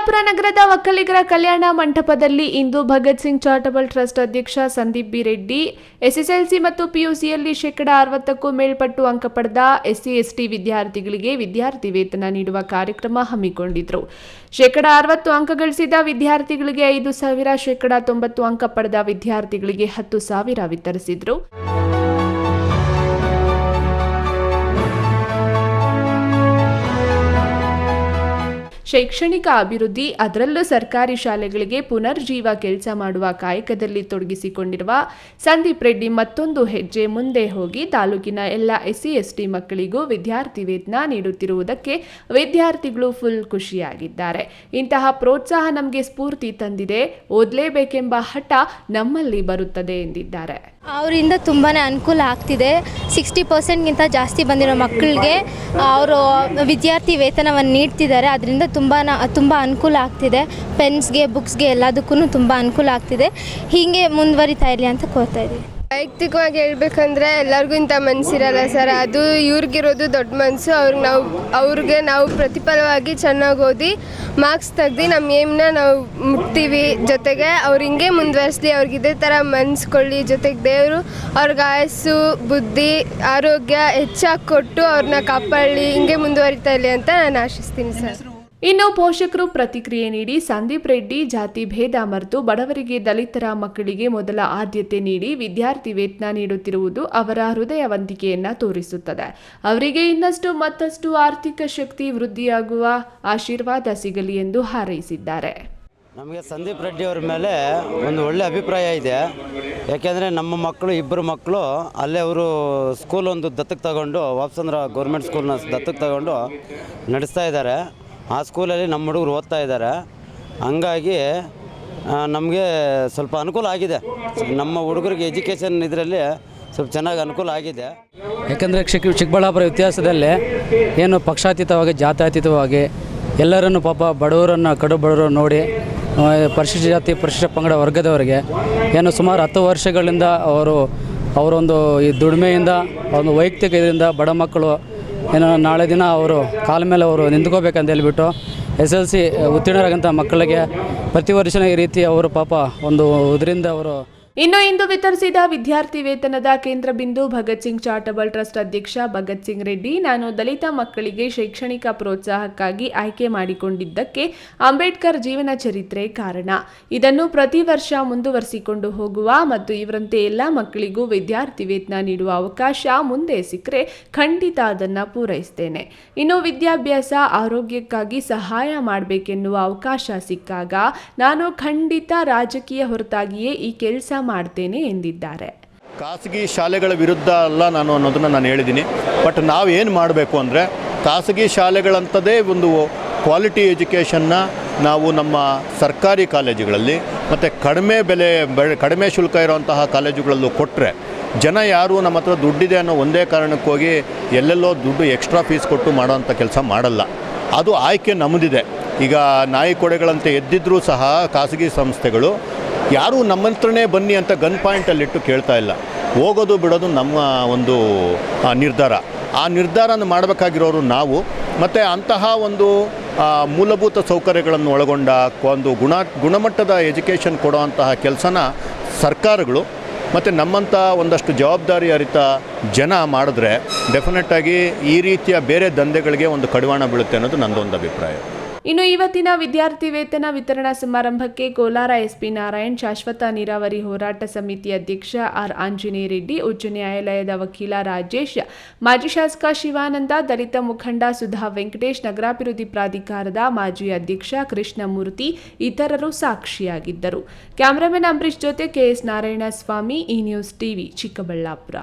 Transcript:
ಚಿಕ್ಕಬಳ್ಳಾಪುರ ನಗರದ ಒಕ್ಕಲಿಗರ ಕಲ್ಯಾಣ ಮಂಟಪದಲ್ಲಿ ಇಂದು ಭಗತ್ ಸಿಂಗ್ ಚಾರಿಟಬಲ್ ಟ್ರಸ್ಟ್ ಅಧ್ಯಕ್ಷ ಸಂದೀಪ್ ಬಿ ರೆಡ್ಡಿ, ಎಸ್ಎಸ್ಎಲ್ಸಿ ಮತ್ತು ಪಿಯುಸಿಯಲ್ಲಿ ಶೇಕಡಾ ಅರವತ್ತಕ್ಕೂ ಮೇಲ್ಪಟ್ಟು ಅಂಕ ಪಡೆದ ಎಸ್ಸಿ, ಎಸ್ಟಿ ವಿದ್ಯಾರ್ಥಿಗಳಿಗೆ ವಿದ್ಯಾರ್ಥಿ ವೇತನ ನೀಡುವ ಕಾರ್ಯಕ್ರಮ ಹಮ್ಮಿಕೊಂಡಿದ್ರು. ಶೇಕಡಾ ಅರವತ್ತು ಅಂಕ ಗಳಿಸಿದ ವಿದ್ಯಾರ್ಥಿಗಳಿಗೆ ಐದು ಸಾವಿರ, ಶೇಕಡಾ ತೊಂಬತ್ತು ಅಂಕ ಪಡೆದ ವಿದ್ಯಾರ್ಥಿಗಳಿಗೆ ಹತ್ತು ಸಾವಿರ ವಿತರಿಸಿದ್ರು. ಶೈಕ್ಷಣಿಕ ಅಭಿವೃದ್ಧಿ, ಅದರಲ್ಲೂ ಸರ್ಕಾರಿ ಶಾಲೆಗಳಿಗೆ ಪುನರ್ಜೀವ ಕೆಲಸ ಮಾಡುವ ಕಾಯಕದಲ್ಲಿ ತೊಡಗಿಸಿಕೊಂಡಿರುವ ಸಂದೀಪ್ ರೆಡ್ಡಿ ಮತ್ತೊಂದು ಹೆಜ್ಜೆ ಮುಂದೆ ಹೋಗಿ ತಾಲೂಕಿನ ಎಲ್ಲ ಎಸ್ಸಿ, ಎಸ್ಟಿ ಮಕ್ಕಳಿಗೂ ವಿದ್ಯಾರ್ಥಿ ವೇತನ ನೀಡುತ್ತಿರುವುದಕ್ಕೆ ವಿದ್ಯಾರ್ಥಿಗಳು ಫುಲ್ ಖುಷಿಯಾಗಿದ್ದಾರೆ. ಇಂತಹ ಪ್ರೋತ್ಸಾಹ ನಮಗೆ ಸ್ಫೂರ್ತಿ ತಂದಿದೆ. ಓದಲೇಬೇಕೆಂಬ ಹಠ ನಮ್ಮಲ್ಲಿ ಬರುತ್ತದೆ ಎಂದಿದ್ದಾರೆ. ಅವರಿಂದ ತುಂಬಾ ಅನುಕೂಲ ಆಗ್ತಿದೆ. ಸಿಕ್ಸ್ಟಿ ಪರ್ಸೆಂಟ್ಗಿಂತ ಜಾಸ್ತಿ ಬಂದಿರೋ ಮಕ್ಕಳಿಗೆ ಅವರು ವಿದ್ಯಾರ್ಥಿ ವೇತನವನ್ನು ನೀಡ್ತಿದ್ದಾರೆ. ಅದರಿಂದ ತುಂಬಾ ತುಂಬ ಅನುಕೂಲ ಆಗ್ತಿದೆ. ಪೆನ್ಸ್ಗೆ, ಬುಕ್ಸ್ಗೆ ಎಲ್ಲದಕ್ಕೂ ತುಂಬ ಅನುಕೂಲ ಆಗ್ತಿದೆ. ಹೀಗೆ ಮುಂದುವರಿತಾ ಇರಲಿ ಅಂತ ಕೋರ್ತಾ ಇದ್ದೀವಿ ವೈಯಕ್ತಿಕವಾಗಿ ಹೇಳ್ಬೇಕಂದ್ರೆ ಎಲ್ಲರಿಗೂ ಇಂಥ ಮನಸ್ಸಿರಲ್ಲ ಸರ್. ಅದು ಇವ್ರಿಗಿರೋದು ದೊಡ್ಡ ಮನಸ್ಸು ಅವ್ರಿಗೆ ನಾವು ಅವ್ರಿಗೆ ನಾವು ಪ್ರತಿಫಲವಾಗಿ ಚೆನ್ನಾಗಿ ಓದಿ ಮಾರ್ಕ್ಸ್ ತೆಗ್ದು ನಮ್ಮ ಏಮ್ನ ನಾವು ಮುಟ್ತೀವಿ. ಜೊತೆಗೆ ಅವ್ರು ಹಿಂಗೆ ಮುಂದುವರಿಸ್ಲಿ, ಅವ್ರಿಗೆ ಇದೇ ಥರ ಮನ್ಸ್ಕೊಳ್ಳಿ. ಜೊತೆಗೆ ದೇವರು ಅವ್ರಿಗೆ ಆಯಸ್ಸು, ಬುದ್ಧಿ, ಆರೋಗ್ಯ ಹೆಚ್ಚಾಗಿ ಕೊಟ್ಟು ಅವ್ರನ್ನ ಕಾಪಾಡಲಿ, ಹಿಂಗೆ ಮುಂದುವರಿತಾ ಇರಲಿ ಅಂತ ನಾನು ಆಶಿಸ್ತೀನಿ ಸರ್. ಇನ್ನು ಪೋಷಕರು ಪ್ರತಿಕ್ರಿಯೆ ನೀಡಿ ಸಂದೀಪ್ ರೆಡ್ಡಿ ಜಾತಿ ಭೇದ ಮರೆತು ಬಡವರಿಗೆ ದಲಿತರ ಮಕ್ಕಳಿಗೆ ಮೊದಲ ಆದ್ಯತೆ ನೀಡಿ ವಿದ್ಯಾರ್ಥಿ ವೇತನ ನೀಡುತ್ತಿರುವುದು ಅವರ ಹೃದಯವಂತಿಕೆಯನ್ನ ತೋರಿಸುತ್ತದೆ. ಅವರಿಗೆ ಇನ್ನಷ್ಟು ಮತ್ತಷ್ಟು ಆರ್ಥಿಕ ಶಕ್ತಿ ವೃದ್ಧಿಯಾಗುವ ಆಶೀರ್ವಾದ ಸಿಗಲಿ ಎಂದು ಹಾರೈಸಿದ್ದಾರೆ. ನಮಗೆ ಸಂದೀಪ್ ರೆಡ್ಡಿ ಅವರ ಮೇಲೆ ಒಂದು ಒಳ್ಳೆ ಅಭಿಪ್ರಾಯ ಇದೆ. ಯಾಕೆಂದರೆ ನಮ್ಮ ಮಕ್ಕಳು, ಇಬ್ಬರು ಮಕ್ಕಳು ಅಲ್ಲೇ ಅವರು ಸ್ಕೂಲ್ ಒಂದು ದತ್ತಕ್ಕೆ ತಗೊಂಡು ವಾಪ್ಸಂದ್ರ ಗೌರ್ಮೆಂಟ್ ಸ್ಕೂಲ್ನ ದತ್ತಕ್ಕೆ ತಗೊಂಡು ನಡೆಸ್ತಾ ಇದ್ದಾರೆ. ಆ ಸ್ಕೂಲಲ್ಲಿ ನಮ್ಮ ಹುಡುಗರು ಓದ್ತಾ ಇದ್ದಾರೆ. ಹಂಗಾಗಿ ನಮಗೆ ಸ್ವಲ್ಪ ಅನುಕೂಲ ಆಗಿದೆ. ನಮ್ಮ ಹುಡುಗರಿಗೆ ಎಜುಕೇಷನ್ ಇದರಲ್ಲಿ ಸ್ವಲ್ಪ ಚೆನ್ನಾಗಿ ಅನುಕೂಲ ಆಗಿದೆ. ಯಾಕಂದರೆ ಚಿಕ್ಕ ಚಿಕ್ಕಬಳ್ಳಾಪುರ ಇತಿಹಾಸದಲ್ಲಿ ಏನು ಪಕ್ಷಾತೀತವಾಗಿ, ಜಾತ್ಯತೀತವಾಗಿ ಎಲ್ಲರನ್ನು ಪಾಪ ಬಡವರನ್ನು, ಕಡು ಬಡವರು ನೋಡಿ ಪರಿಶಿಷ್ಟ ಜಾತಿ, ಪರಿಶಿಷ್ಟ ಪಂಗಡ ವರ್ಗದವರಿಗೆ ಏನು ಸುಮಾರು ಹತ್ತು ವರ್ಷಗಳಿಂದ ಅವರು, ಅವರೊಂದು ಈ ದುಡಿಮೆಯಿಂದ ಒಂದು ವೈಯಕ್ತಿಕ ಇದರಿಂದ ಬಡ ಮಕ್ಕಳು ಏನು ನಾಳೆ ದಿನ ಅವರು ಕಾಲ ಮೇಲೆ ಅವರು ನಿಂತ್ಕೋಬೇಕಂತ ಹೇಳ್ಬಿಟ್ಟು ಎಸ್ ಎಲ್ ಸಿ ಉತ್ತೀರ್ಣರಾಗಂಥ ಮಕ್ಕಳಿಗೆ ಪ್ರತಿ ವರ್ಷನೇ ಈ ರೀತಿ ಅವರು ಪಾಪ ಒಂದು ಇದರಿಂದ ಅವರು ಇನ್ನು ಇಂದು ವಿತರಿಸಿದ ವಿದ್ಯಾರ್ಥಿ ವೇತನದ ಕೇಂದ್ರ ಬಿಂದು ಭಗತ್ ಸಿಂಗ್ ಚಾರಿಟಬಲ್ ಟ್ರಸ್ಟ್ ಅಧ್ಯಕ್ಷ ಭಗತ್ ಸಿಂಗ್ ರೆಡ್ಡಿ ನಾನು ದಲಿತ ಮಕ್ಕಳಿಗೆ ಶೈಕ್ಷಣಿಕ ಪ್ರೋತ್ಸಾಹಕ್ಕಾಗಿ ಆಯ್ಕೆ ಮಾಡಿಕೊಂಡಿದ್ದಕ್ಕೆ ಅಂಬೇಡ್ಕರ್ ಜೀವನ ಚರಿತ್ರೆ ಕಾರಣ. ಇದನ್ನು ಪ್ರತಿ ವರ್ಷ ಮುಂದುವರಿಸಿಕೊಂಡು ಹೋಗುವ ಮತ್ತು ಇವರಂತೆ ಎಲ್ಲ ಮಕ್ಕಳಿಗೂ ವಿದ್ಯಾರ್ಥಿ ವೇತನ ನೀಡುವ ಅವಕಾಶ ಮುಂದೆ ಸಿಕ್ಕರೆ ಖಂಡಿತ ಅದನ್ನು ಪೂರೈಸ್ತೇನೆ. ಇನ್ನು ವಿದ್ಯಾಭ್ಯಾಸ ಆರೋಗ್ಯಕ್ಕಾಗಿ ಸಹಾಯ ಮಾಡಬೇಕೆನ್ನುವ ಅವಕಾಶ ಸಿಕ್ಕಾಗ ನಾನು ಖಂಡಿತ ರಾಜಕೀಯ ಹೊರತಾಗಿಯೇ ಈ ಕೆಲಸ ಮಾಡ್ತೇನೆ ಎಂದಿದ್ದಾರೆ. ಖಾಸಗಿ ಶಾಲೆಗಳ ವಿರುದ್ಧ ಅಲ್ಲ ನಾನು ಅನ್ನೋದನ್ನು ನಾನು ಹೇಳಿದ್ದೀನಿ. ಬಟ್ ನಾವು ಏನು ಮಾಡಬೇಕು ಅಂದರೆ ಖಾಸಗಿ ಶಾಲೆಗಳಂಥದ್ದೇ ಒಂದು ಕ್ವಾಲಿಟಿ ಎಜುಕೇಷನ್ನ ನಾವು ನಮ್ಮ ಸರ್ಕಾರಿ ಕಾಲೇಜುಗಳಲ್ಲಿ ಮತ್ತು ಕಡಿಮೆ ಬೆಲೆ ಕಡಿಮೆ ಶುಲ್ಕ ಇರುವಂತಹ ಕಾಲೇಜುಗಳಲ್ಲೂ ಕೊಟ್ಟರೆ ಜನ ಯಾರು ನಮ್ಮ ಹತ್ರ ದುಡ್ಡಿದೆ ಅನ್ನೋ ಒಂದೇ ಕಾರಣಕ್ಕೋಗಿ ಎಲ್ಲೆಲ್ಲೋ ದುಡ್ಡು ಎಕ್ಸ್ಟ್ರಾ ಫೀಸ್ ಕೊಟ್ಟು ಮಾಡೋವಂಥ ಕೆಲಸ ಮಾಡಲ್ಲ. ಅದು ಆಯ್ಕೆ ನಮ್ಮದಿದೆ ಈಗ ನಾಯಿ ಕೊಡೆಗಳಂತೆ ಎದ್ದಿದ್ರೂ ಸಹ ಖಾಸಗಿ ಸಂಸ್ಥೆಗಳು ಯಾರೂ ನಮ್ಮ ಹತ್ರನೇ ಬನ್ನಿ ಅಂತ ಗನ್ ಪಾಯಿಂಟಲ್ಲಿಟ್ಟು ಕೇಳ್ತಾ ಇಲ್ಲ. ಹೋಗೋದು ಬಿಡೋದು ನಮ್ಮ ಒಂದು ನಿರ್ಧಾರ. ಆ ನಿರ್ಧಾರನ ಮಾಡಬೇಕಾಗಿರೋರು ನಾವು. ಮತ್ತು ಅಂತಹ ಒಂದು ಮೂಲಭೂತ ಸೌಕರ್ಯಗಳನ್ನು ಒಳಗೊಂಡ ಒಂದು ಗುಣ, ಗುಣಮಟ್ಟದ ಎಜುಕೇಷನ್ ಕೊಡುವಂತಹ ಕೆಲಸನ ಸರ್ಕಾರಗಳು ಮತ್ತು ನಮ್ಮಂಥ ಒಂದಷ್ಟು ಜವಾಬ್ದಾರಿ ಅರಿತ ಜನ ಮಾಡಿದ್ರೆ ಡೆಫಿನೆಟ್ಟಾಗಿ ಈ ರೀತಿಯ ಬೇರೆ ದಂಧೆಗಳಿಗೆ ಒಂದು ಕಡಿವಾಣ ಬೀಳುತ್ತೆ ಅನ್ನೋದು ನನ್ನದೊಂದು ಅಭಿಪ್ರಾಯ. ಇನ್ನು ಇವತ್ತಿನ ವಿದ್ಯಾರ್ಥಿ ವೇತನ ವಿತರಣಾ ಸಮಾರಂಭಕ್ಕೆ ಕೋಲಾರ ಎಸ್ಪಿ ನಾರಾಯಣ್, ಶಾಶ್ವತ ನೀರಾವರಿ ಹೋರಾಟ ಸಮಿತಿ ಅಧ್ಯಕ್ಷ ಆರ್ ಆಂಜನೇಯ ರೆಡ್ಡಿ, ಉಚ್ಚ ನ್ಯಾಯಾಲಯದ ವಕೀಲ ರಾಜೇಶ್, ಮಾಜಿ ಶಾಸಕ ಶಿವಾನಂದ, ದಲಿತ ಮುಖಂಡ ಸುಧಾ ವೆಂಕಟೇಶ್, ನಗರಾಭಿವೃದ್ಧಿ ಪ್ರಾಧಿಕಾರದ ಮಾಜಿ ಅಧ್ಯಕ್ಷ ಕೃಷ್ಣಮೂರ್ತಿ ಇತರರು ಸಾಕ್ಷಿಯಾಗಿದ್ದರು. ಕ್ಯಾಮರಾಮನ್ ಅಂಬರೀಶ್ ಜೊತೆ ಕೆಎಸ್ ನಾರಾಯಣ ಸ್ವಾಮಿ ಈ ನ್ಯೂಸ್ ಟಿವಿ ಚಿಕ್ಕಬಳ್ಳಾಪುರ.